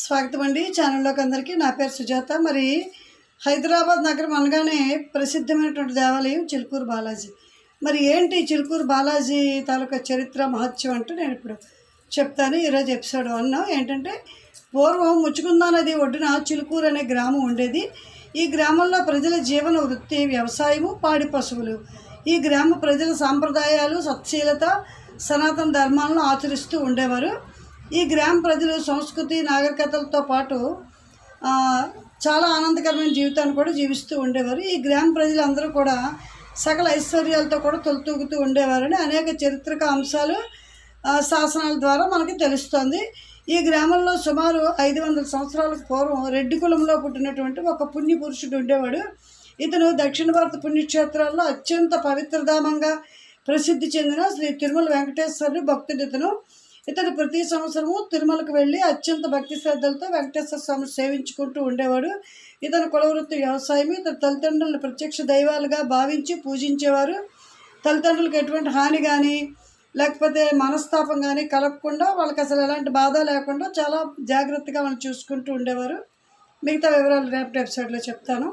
స్వాగతం అండి. ఛానల్లోకి అందరికీ నా పేరు సుజాత. మరి హైదరాబాద్ నగరం అనగానే ప్రసిద్ధమైనటువంటి దేవాలయం చిలుకూరు బాలాజీ. మరి ఏంటి చిలుకూరు బాలాజీ తాలూకా చరిత్ర మహత్యం అంటే నేను ఇప్పుడు చెప్తాను. ఈరోజు ఎపిసోడ్ వన్. ఏంటంటే పూర్వం ముచ్చుకుందా నది ఒడ్డున చిలుకూరు అనే గ్రామం ఉండేది. ఈ గ్రామంలో ప్రజల జీవన వృత్తి వ్యవసాయము పాడి పశువులు. ఈ గ్రామ ప్రజల సాంప్రదాయాలు సత్శీలత సనాతన ధర్మాలను ఆచరిస్తూ ఉండేవారు. ఈ గ్రామ ప్రజలు సంస్కృతి నాగరికతలతో పాటు చాలా ఆనందకరమైన జీవితాన్ని కూడా జీవిస్తూ ఉండేవారు. ఈ గ్రామ ప్రజలందరూ కూడా సకల ఐశ్వర్యాలతో కూడా తొలతూగుతూ ఉండేవారని అనేక చరిత్రక అంశాలు శాసనాల ద్వారా మనకి తెలుస్తోంది. ఈ గ్రామంలో సుమారు ఐదు వందల సంవత్సరాలకు పూర్వం రెడ్డి కులంలో పుట్టినటువంటి ఒక పుణ్య పురుషుడు ఉండేవాడు. ఇతను దక్షిణ భారత పుణ్యక్షేత్రాల్లో అత్యంత పవిత్రధామంగా ప్రసిద్ధి చెందిన శ్రీ తిరుమల వెంకటేశ్వరుని భక్తుడు ఇతను. ఇతను ప్రతి సంవత్సరము తిరుమలకు వెళ్ళి అత్యంత భక్తి శ్రద్ధలతో వెంకటేశ్వర స్వామిని సేవించుకుంటూ ఉండేవాడు. ఇతను కులవృత్తి వ్యవసాయం ఇతని తల్లిదండ్రులను ప్రత్యక్ష దైవాలుగా భావించి పూజించేవారు. తల్లిదండ్రులకు ఎటువంటి హాని కానీ లేకపోతే మనస్తాపం కానీ కలగకుండా వాళ్ళకి అసలు ఎలాంటి బాధ లేకుండా చాలా జాగ్రత్తగా వాళ్ళని చూసుకుంటూ ఉండేవారు. మిగతా వివరాలు రేపటి ఎపిసోడ్లో చెప్తాను.